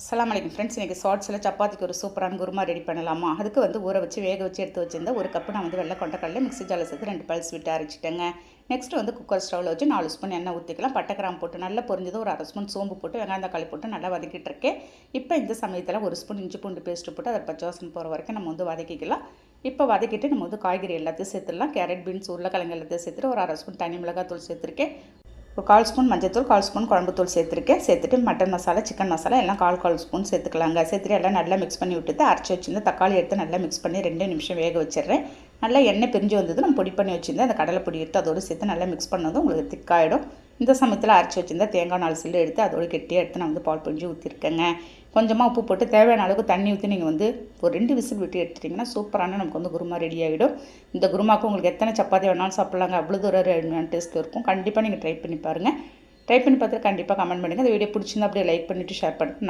அஸ்ஸலாமு அலைக்கும் ஃப்ரெண்ட்ஸ் இன்றைக்கி ஷார்ட்ஸில் சப்பாத்திக்கு ஒரு சூப்பரான குருமா ரெடி பண்ணலாமா? அதுக்கு வந்து ஊற வச்சு வேக வச்சு எடுத்து வச்சிருந்தேன் ஒரு கப்பு நான் வந்து வெள்ளை கொண்டக்கடலை மிக்ஸி ஜாலில் சேர்த்து ரெண்டு பல்ஸ் விட்டு அரைச்சிட்டேங்க. நெக்ஸ்ட் வந்து குக்கர் ஸ்டவ்வில் வச்சு நாலு ஸ்பூன் எண்ணெய் ஊற்றிக்கலாம் பட்டை கிராம் போட்டு நல்லா பொரிஞ்சது ஒரு அரை ஸ்பூன் சோம்பு போட்டு வெங்காயம் தக்காளி போட்டு நல்லா வதக்கிட்டு இருக்கேன். இப்போ இந்த சமயத்தில் ஒரு ஸ்பூன் இஞ்சி பூண்டு பேஸ்ட்டு போட்டு அதை பச்சை வாசனை போகிற வரைக்கும் நம்ம வந்து வதக்கிக்கலாம். இப்போ வதக்கிட்டு நம்ம வந்து காய்கறி எல்லாத்தையும் சேர்த்துடலாம். கேரட் பீன்ஸ் உருளைக்கிழங்கு எல்லாத்தையும் சேர்த்துட்டு ஒரு அரை ஸ்பூன் தனி மிளகாய் தூள் சேர்த்துருக்கேன். ஒரு கால் ஸ்பூன் மஞ்சத்தூள் கால் ஸ்பூன் குழம்புத்தூள் சேர்த்துருக்கேன். சேர்த்துட்டு மட்டன் மசாலா சிக்கன் மசாலா எல்லாம் கால் கால் ஸ்பூன் சேர்த்துக்கலாங்க. சேர்த்துட்டு எல்லாம் நல்லா மிக்ஸ் பண்ணி விட்டுட்டு அரைச்சி வச்சிருந்த தக்காளி எடுத்து நல்லா மிக்ஸ் பண்ணி ரெண்டு நிமிஷம் வேக வச்சிடுறேன். நல்லா எண்ணெய் பிரிஞ்சு வந்தது நம்ம பொடி பண்ணி வச்சுருந்தேன் அந்த கடலை பொடி எடுத்து அதோடு சேர்த்து நல்லா மிக்ஸ் பண்ணதும் உங்களுக்கு திக்காயிடும் இந்த சமயத்தில் அரைச்சி வச்சிருந்தா தேங்காய் நாலு சில்லு எடுத்து அதோட கெட்டியாக எடுத்து நான் வந்து பால் பிழிஞ்சு ஊற்றிருக்கேங்க கொஞ்சமாக உப்பு போட்டு தேவையான அளவுக்கு தண்ணி ஊற்றி நீங்கள் வந்து ஒரு ரெண்டு விசில் விட்டு எடுத்துட்டிங்கன்னா சூப்பரான நமக்கு வந்து குருமா ரெடி ஆகிடும் இந்த குருமாவுக்கு உங்களுக்கு எத்தனை சப்பாத்தி வேணாலும் சாப்பிட்லாங்க. அவ்வளோ தூரம் டேஸ்ட் இருக்கும். கண்டிப்பாக நீங்கள் ட்ரை பண்ணி பாருங்கள் ட்ரை பண்ணி பார்த்துட்டு கண்டிப்பாக கமெண்ட் பண்ணுங்கள் இந்த வீடியோ பிடிச்சிருந்தா அப்படியே லைக் பண்ணிவிட்டு ஷேர் பண்ணிட்டு